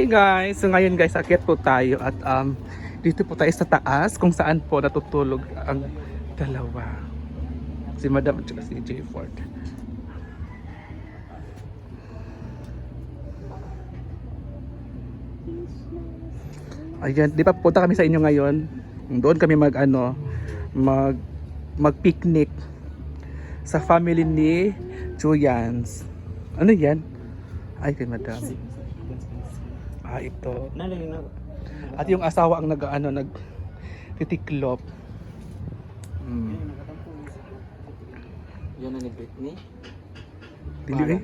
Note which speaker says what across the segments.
Speaker 1: Hey guys, so ngayon guys, akit po tayo at um, dito po tayo sa taas kung saan po natutulog ang dalawa. Si Madam at si J. Ford. Ayan, di ba punta kami sa inyo ngayon? Doon kami mag ano, mag mag picnic sa family ni Chuyans. Ano yan? Ay, kay Madam. Ah, ito.
Speaker 2: Nalagay na.
Speaker 1: At yung asawa ang nag ano nag titiklop. Mm.
Speaker 2: Yan na ni Britney.
Speaker 1: Dili eh.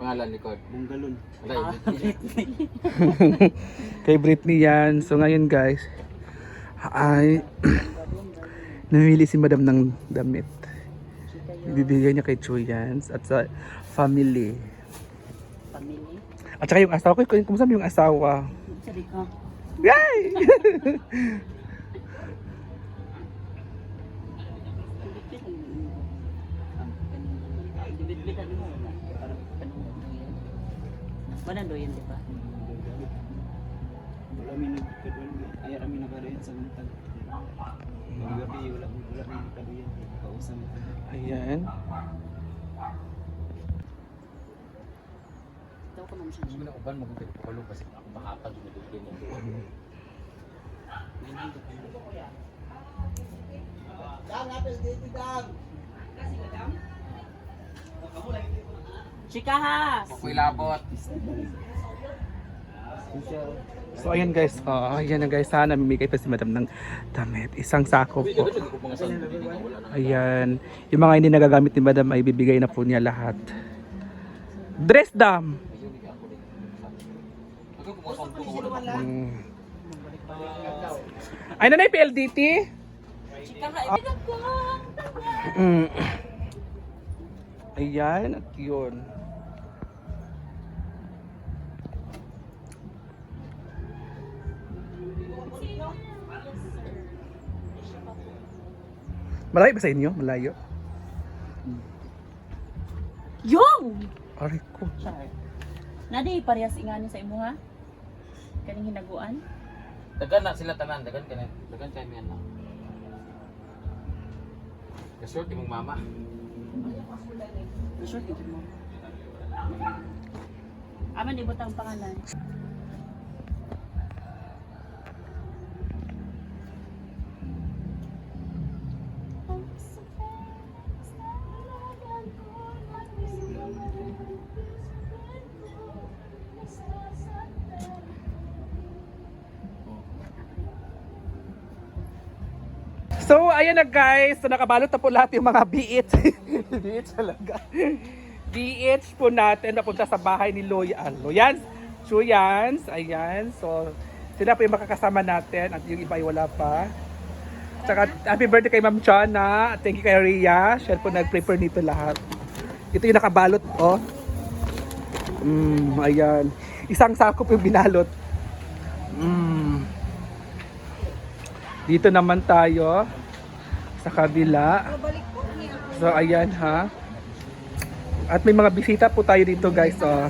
Speaker 2: Pangalan likod. Bunggalon. Alay, Britney.
Speaker 1: Kay Britney yan. So ngayon guys, ay namili si Madam ng damit. Ibibigay niya kay Chuyans at sa family. At saka yung asawa ko, kumusta yung asawa?
Speaker 3: Sabi ko,
Speaker 1: Yay!
Speaker 3: Parang panunod yan. Wala di ba?
Speaker 4: wala mi nagkadwal ay rami nagadayon sa gabi wala wala mi nagkadayon kausan
Speaker 1: Ayan.
Speaker 3: Ko naman siya.
Speaker 2: Hindi mo na uban mo kung pagpapalo kasi ako makapag yung nabigyan niya doon.
Speaker 3: Chikahas!
Speaker 2: Ako'y labot.
Speaker 1: So ayan guys, oh, ayan na guys, sana mamimigay pa si Madam ng damit. Isang sako po.
Speaker 2: Ko na.
Speaker 1: Ayan. Yung mga hindi nagagamit ni Madam ay bibigay na po niya lahat. Dress dam!
Speaker 2: Ako kumusang ko wala.
Speaker 1: Mm. Ay, nanay PLDT? Mm. Ayan, at yun. Malayo ba sa inyo? Malayo?
Speaker 3: Yung!
Speaker 1: Aray ko.
Speaker 3: Nadi, parehas ingani sa imo ha? Kaning hinaguan?
Speaker 2: Dagan na sila tanan, dagan ka na. Dagan kayo yan na. Kasort mong mama.
Speaker 3: Sure, dito mo. Aman, ibot ang pangalan.
Speaker 1: So, ayan na guys. So, nakabalot na po lahat yung mga BH. BH talaga. BH po natin napunta sa bahay ni Loy. Ah, Loyans. Chuyans. Ayan. So, sila po yung makakasama natin at yung iba ay wala pa. Tsaka, happy birthday kay Ma'am Chana. Thank you kay Rhea. Siya po nag-prepare nito lahat. Ito yung nakabalot, oh. Mm, ayan. Isang sako po yung binalot. Mm. Dito naman tayo sa kabila. So ayan ha. At may mga bisita po tayo dito guys. Oh.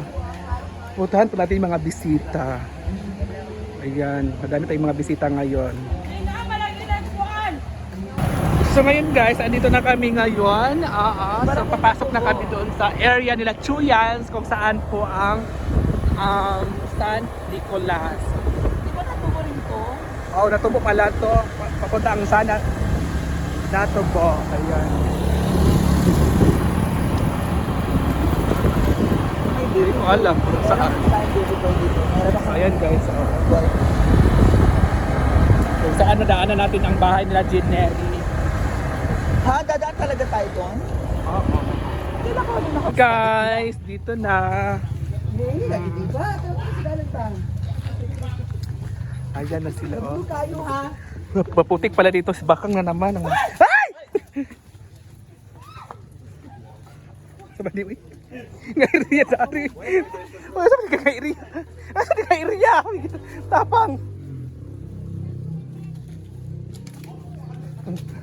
Speaker 1: Puntahan po natin yung mga bisita. Ayan, madami tayong mga bisita ngayon. So ngayon guys, andito na kami ngayon. Ah, ah. so papasok na kami doon sa area nila Chuyans kung saan po ang um, San Nicolas.
Speaker 3: Di ba natubo rin to?
Speaker 1: Oh, natubo pala to. Pa- Papunta ang sana. Natubo. Ayan. Hindi ko alam kung saan. Ayan guys. Oh. Kung saan nadaanan natin ang bahay nila Jeanette.
Speaker 5: Ha? Dadaan talaga tayo doon?
Speaker 1: Guys, dito na.
Speaker 5: Hindi, lagi di ba? Dalan tayo.
Speaker 1: Ayan na sila. Oh.
Speaker 5: tayo ha?
Speaker 1: Maputik pala dito si Bakang na naman. Ang... Ay! Sa baliw eh. Ngayon Ria sa ari. Wala sa ka kay Ria. Asa di kay Ria? Tapang.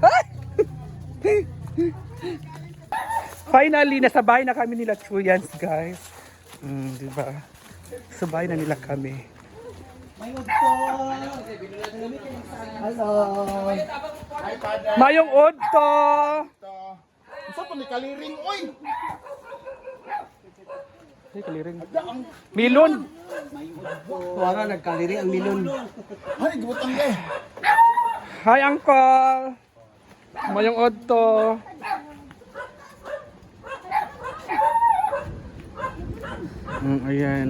Speaker 1: Ay! Finally, nasa bahay na kami nila Chuyans, guys. Mm, di ba? Sa bahay na nila kami.
Speaker 5: Hello.
Speaker 1: Mayong Odto!
Speaker 6: Sa pa ni kaliring oy.
Speaker 1: Ay, kaliring. Milon!
Speaker 5: Wala nagkaliri ang milon.
Speaker 6: Ay gibutang eh.
Speaker 1: Hi, Uncle! Mayong Odto! Mm, ayan.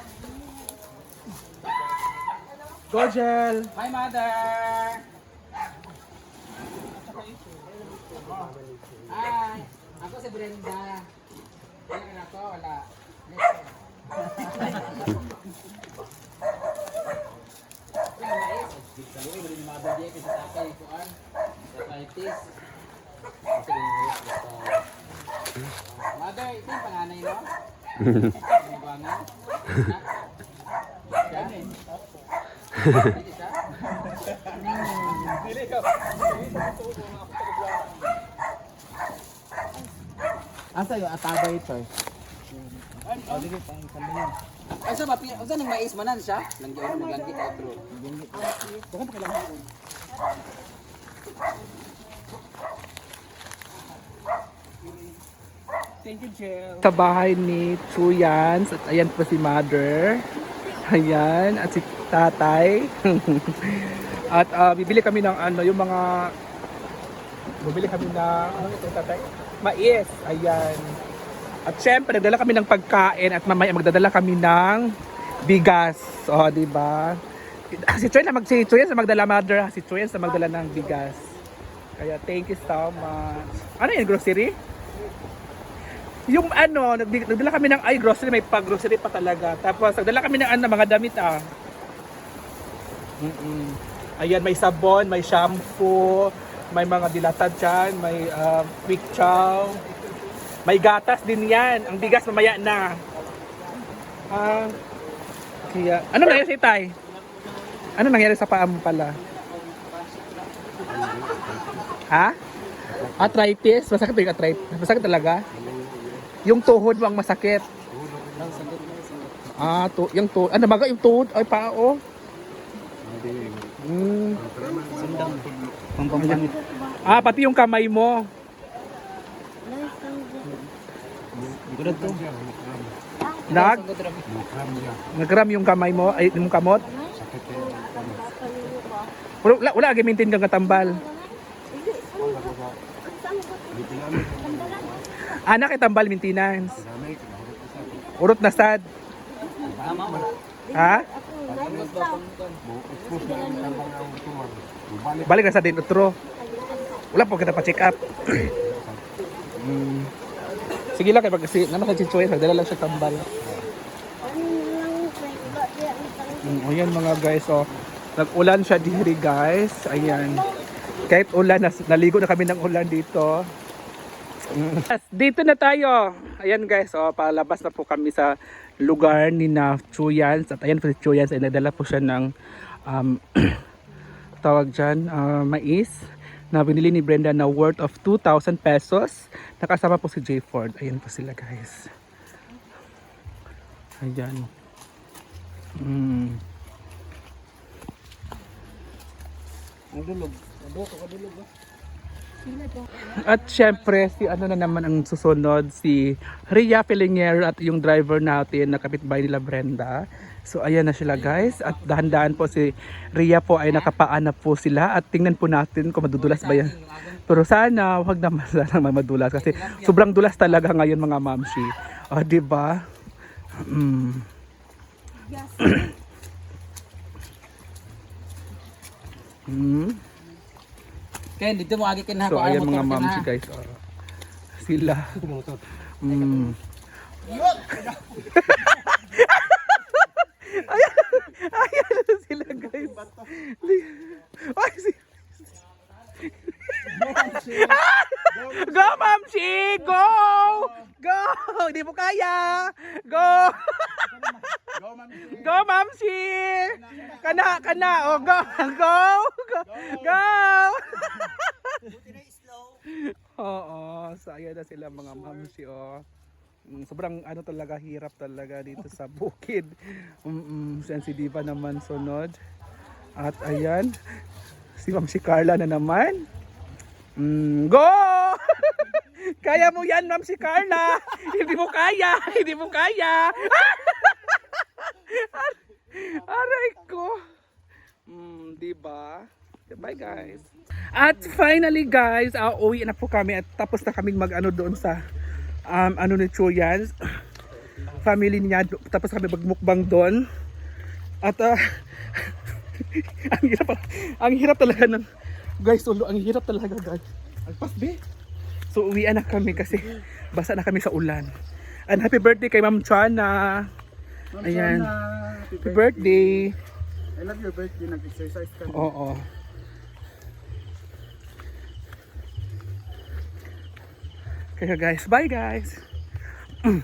Speaker 5: Gojel.
Speaker 1: Hi, Mother!
Speaker 7: Hi, ako si Brenda. Ayun ako, wala. Mother, ito yung panganay no? Ano ba nga? Ha? Yan eh. Hindi siya?
Speaker 5: Asa yung atabay ito?
Speaker 7: Ay, sa mapi, sa nang mais manan siya? Langgi ako maglanggi ka bro.
Speaker 1: Sa bahay ni Chuyans at ayan po si Mother. Ayan, at si Tatay. at ah, bibili kami ng ano, yung mga bibili kami ng ano ito Tatay? Mais. Ayan. At syempre, nagdala kami ng pagkain at mamaya magdadala kami ng bigas. O, di ba? Si Chuyans na mag si Chuyans na magdala mother, si Chuyans na magdala ng bigas. Kaya thank you so much. Ano yung grocery? Yung ano, nagdala kami ng ay grocery, may pag-grocery pa talaga. Tapos nagdala kami ng ano, mga damit ah. Mm-mm. Ayan, may sabon, may shampoo, may mga dilatad dyan, may uh, quick chow, may gatas din yan. Ang bigas mamaya na. Ah, kaya, ano nangyari sa Tay? Ano nangyari sa paa mo pala? Ha? Arthritis? Masakit ba yung arthritis? Masakit talaga? Yung tuhod mo ang masakit. Ah, to, yung tuhod. Ano baga yung tuhod? Ay, pao. Mm. Ah, pati yung kamay mo. Nag? Nagram yung kamay mo, ay yung kamot? Wala, wala, wala maintain kang katambal. Anak kay tambal maintenance. Urot na sad. Ha? Balik na sa din utro. Wala po kita pa-check up. Sige lang kay pag kasi naman sa choice, dala lang siya tambal. Mm, ayan mga guys, oh. Nag-ulan siya diri guys. Ayan. Kahit ulan, nas, naligo na kami ng ulan dito. Mm. Dito na tayo. Ayan guys, oh, palabas na po kami sa lugar ni na Chuyans. At ayan po si Chuyans ay nagdala po siya ng um, tawag dyan, ah, mais na binili ni Brenda na worth of 2,000 pesos. Nakasama po si J Ford. Ayan po sila guys. Ayan. Mm. At syempre, si ano na naman ang susunod, si Ria Pellinger at yung driver natin na kapitbahay nila Brenda. So ayan na sila guys. At dahan-dahan po si Ria po ay nakapaanap po sila at tingnan po natin kung madudulas ba yan. Pero sana, wag naman sana madulas kasi sobrang dulas talaga ngayon mga mamshi. O, di ba? Mm. mm.
Speaker 7: Ken, dito mo agi kin
Speaker 1: ha.
Speaker 7: So
Speaker 1: ayan mga
Speaker 7: mamsi
Speaker 1: guys. Ah, sila. Mm. ayan, ayan sila guys. Go, Mamsi! Go! Go! Hindi mo kaya! Go! Go, Mamsi! Kana, kana! Oh, go! Go! Go! go. Oo, so ayan na sila mga mamsi, oh. Mm, Sobrang ano talaga, hirap talaga dito sa bukid. Mm -mm, si Diva naman sunod. At ayan, si Ma'am si Carla na naman. Mm, go! kaya mo yan, Ma'am si Carla. hindi mo kaya, hindi mo kaya. Aray ko. Mm, di ba? Bye guys. At finally guys, uh, uwi na po kami at tapos na kaming mag-ano doon sa um, ano ni Chuyan. Family niya, tapos kami magmukbang doon. At ah, ang hirap ang hirap talaga ng guys, ulo, ang hirap talaga guys. Agpas be. So uwian na kami kasi basa na kami sa ulan. And happy birthday kay Ma'am Chana. Ayan. Happy birthday.
Speaker 6: I love your birthday. Nag-exercise ka.
Speaker 1: Oo. Kaya guys, bye guys.